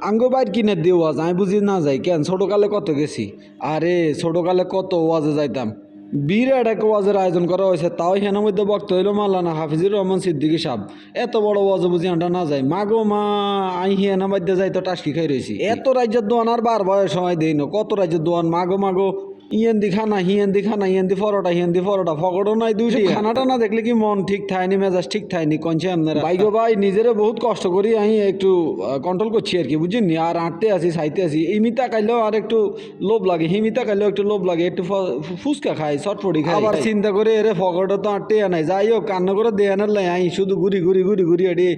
আঙ্গ বাইর কিনে দিয়ে ওয়াজ আমি বুঝি না যাই, কেন? ছোটকালে কত গেছি? আরে, ছোটকালে কত ওয়াজে যাইতাম। বিরাট এক ওয়াজের আয়োজন করা হয়েছে, তাও হেন মধ্যে বক্ত হইল মাল্লানা হাফিজুর রহমান সিদ্দিকী সাহ এত বড় ওয়াজে বুঝি আনটা না যাই। মাগো মা আই হেন মধ্যে যাই তো টাস্কি খাই রয়েছি এত রাজ্যের দোয়ান আর বার বয়স সময় দেই কত রাজ্যের দোয়ান? মাগো মাগো ইয়েন্দি খানা হিয়েন্দি খানা ইয়েন্দি পরোটা হিয়েন্দি পরোটা ফকড়ও নাই দুইটি খানাটা না দেখলে কি মন ঠিক থায়নি মেজাজ ঠিক থায়নি কনছে আপনারা। বাইগো ভাই নিজেরে বহুত কষ্ট করি আমি একটু কন্ট্রোল করছি আর কি বুঝিনি আর আঁটতে আসি সাইতে আসি। ইমিতা খাইলেও আর একটু লোভ লাগে হিমিতা খাইলেও একটু লোভ লাগে একটু ফুচকা খাই চটপটি খাই আবার চিন্তা করে এরে ফকড়টা তো আঁটতে নাই। যাই হোক কান্না করে দেয়ানের লাই আমি শুধু ঘুরি ঘুরি ঘুরি ঘুরি এটি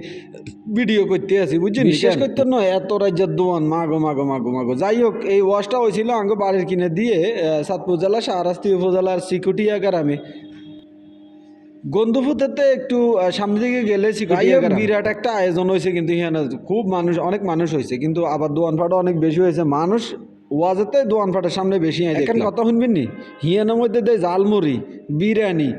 ভিডিও করতে আসি বুঝছেন বিশেষ করতে নয় এত রাজ্যের দোয়ান মাগো মাগো মাগো মাগো। যাই হোক এই ওয়াশটা হয়েছিল আঙ্গ বাড়ির কিনে দিয়ে সাতপুর জেলা শাহরাস্তি উপজেলার সিকুটিয়া গ্রামে। গন্ধপুতেতে একটু সামনে দিকে গেলে বিরাট একটা আয়োজন হয়েছে কিন্তু এখানে। খুব মানুষ অনেক মানুষ হয়েছে কিন্তু আবার দোয়ান ফাটা অনেক বেশি হয়েছে। মানুষ ওয়াজেতে দোয়ান ফাটার সামনে বেশি এখন কথা শুনবেন নি? হিয়ানের মধ্যে দেয় ঝালমুড়ি বিরিয়ানি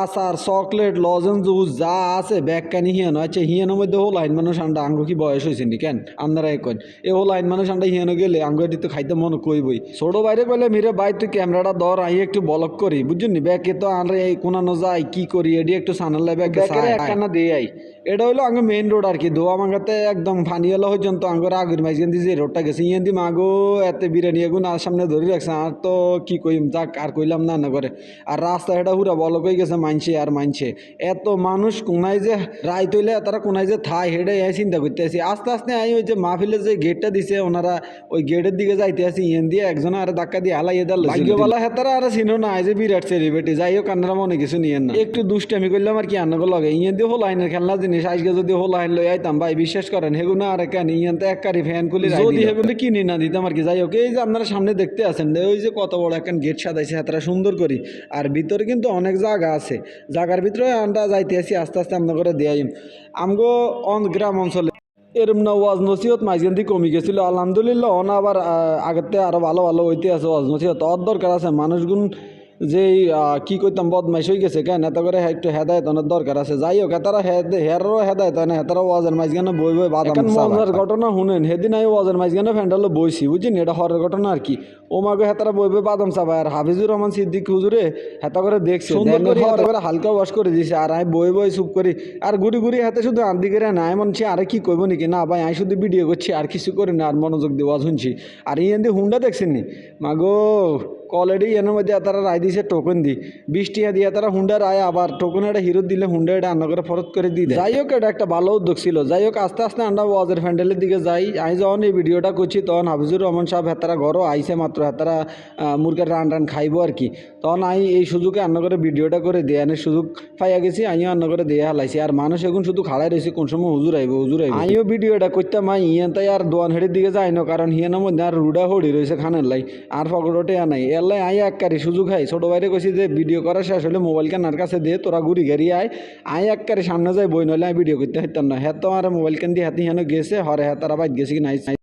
আচার চকলেট লজেন জুস যা আছে ব্যাগ কানি হিয়ানো। আচ্ছা হিয়ানোর মধ্যে হল আইন মানুষ আন্ডা আঙ্গ কি বয়স হয়েছে নি কেন? আপনারা এখন এ হল আইন মানুষ আন্ডা হিয়ানো গেলে আঙ্গ এটি তো খাইতে মনে কইবই। ছোট বাইরে কইলে মিরে ভাই তুই ক্যামেরাটা ধর আই একটু বলক করি। বুঝছেন? নি ব্যাগে তো আনরে এই কোনানো যায় কি করি? এডি একটু সানালে ব্যাগ একখানা দিয়ে আই এটা হইল আঙ্গ মেইন রোড আর কি। দোয়া মাঙ্গাতে একদম ফানি এলো পর্যন্ত আঙ্গর আগের মাইজগান দিয়ে যে রোডটা গেছে। ইয়েন দি মাগো এতে বিরিয়ানি এগুন আর সামনে ধরে রাখছে। আর তো কি কইম যাক আর কইলাম না না করে আর রাস্তা এটা হুরা বলক হয়ে গেছে। মানছে আর মানছে। এত মানুষ কোনায় যে রায় তৈলে তারা কোনায় যে থাই হেডে এই চিন্তা করতে আসি আস্তে আস্তে আই ওই যে মাহফিলে যে গেটটা দিছে ওনারা ওই গেটের দিকে যাইতে আসি ইয়েন দিয়ে একজন আর ধাক্কা দিয়ে হালাই দাল ভাগ্যবালা হেতারা আর চিনো না যে বিরাট সেলিব্রিটি যাই হোক আপনারা মনে কিছু নিয়েন না। একটু দুষ্টামি করলাম আর কি আন্নগো লগে। ইয়েন দিয়ে হোল আইনের খেলনা জিনিস আজকে যদি হোল আইন লই আইতাম ভাই বিশ্বাস করেন হেগুনা আর কেন ইয়েন তো এক কারি ফ্যান খুলি যদি হেগুলো কিনি না দিতাম আর কি যাই হোক এই যে আপনারা সামনে দেখতে আছেন ওই যে কত বড় এখন গেট সাজাইছে হেতারা সুন্দর করি। আর ভিতরে কিন্তু অনেক জায়গা আছে জায়গার ভিতরে আমরা যাইতে আসি আস্তে আস্তে আপনার করে দেয়াই আমগো অন গ্রাম অঞ্চলে এরম না ওয়াজ নসিহত মাঝখান থেকে কমে গেছিল। আলহামদুলিল্লাহ অন আবার আহ, আগের থেকে আরও ভালো ভালো হইতে আছে ওয়াজ নসিহত। অর দরকার আছে মানুষগুন যে কি করতাম বদমাইশ হয়ে গেছে কেন? এত করে একটু হেদায়ত অনেক দরকার আছে। যাই হোক এতারা হেয়ারও হেদায়ত হয় না হেতারা ওয়াজের মাঝখানে বই বই বাদাম ঘটনা শুনেন সেদিন আমি ওয়াজের মাঝখানে ফ্যান্ডালো বইছি বুঝছেন? এটা হরের ঘটনা আর কি। ও মাগো হেতারা বই বই বাদাম চাপায় আর হাফিজুর রহমান সিদ্দিক হুজুরে হেতা করে দেখছে। করে হালকা ওয়াশ করে দিছে। আর আমি বই বই চুপ করি। আর ঘুরি ঘুরি হাতে শুধু আন্দি করে না এমন ছি আরে কি করব নাকি? না ভাই আমি শুধু ভিডিও করছি আর কিছু করি না আর মনোযোগ দিয়ে ওয়াজ শুনছি। আর ইয়ে হুন্ডা দেখছেন নি? মাগো অলরেডি এর মধ্যে তারা রায় দিছে টোকন দি। বিশ টিয়া দিয়ে তারা হুন্ডা রায় আবার টোকন এটা হিরো দিলে হুন্ডা এটা আন্ন করে ফরত করে দিয়ে যাই হোক এটা একটা ভালো উদ্যোগ ছিল। যাই হোক আস্তে আস্তে আমরা ওয়াজের ফ্যান্ডেলের দিকে যাই। আমি যখন এই ভিডিওটা করছি তখন হাফিজুর রহমান সাহেব হেতারা ঘরও আইসে মাত্র আহ, মুরগের রান রান খাইবো আর কি। তখন আমি এই সুযোগে আন্ন করে ভিডিওটা করে দেয়ানের সুযোগ পাইয়া গেছি আমিও আন্ন করে দিয়ে হালাইছি। আর মানুষ এখন শুধু খাড়াই রয়েছে কোন সময় হুজুর আইব হুজুর আইব। আমিও ভিডিওটা করতাম আই ইয়েন তাই আর দোয়ান হেড়ের দিকে যাই না কারণ হিয়ানের মধ্যে আর রুডা হড়ি রয়েছে খানের লাই আর ফকরটে নাই। এর লাই আই এক কারি সুযোগ খাই ছোট বাইরে কইছি যে ভিডিও করা শেষ হলে মোবাইল কেনার কাছে দে তোরা ঘুরি গাড়ি আয়। আই এক কারি সামনে যাই বই নইলে আমি ভিডিও করতে হইতাম না। হ্যাঁ তো আর মোবাইল কেন দিয়ে হাতি হেন গেছে হরে হ্যাঁ তারা বাইক গেছে কি নাই।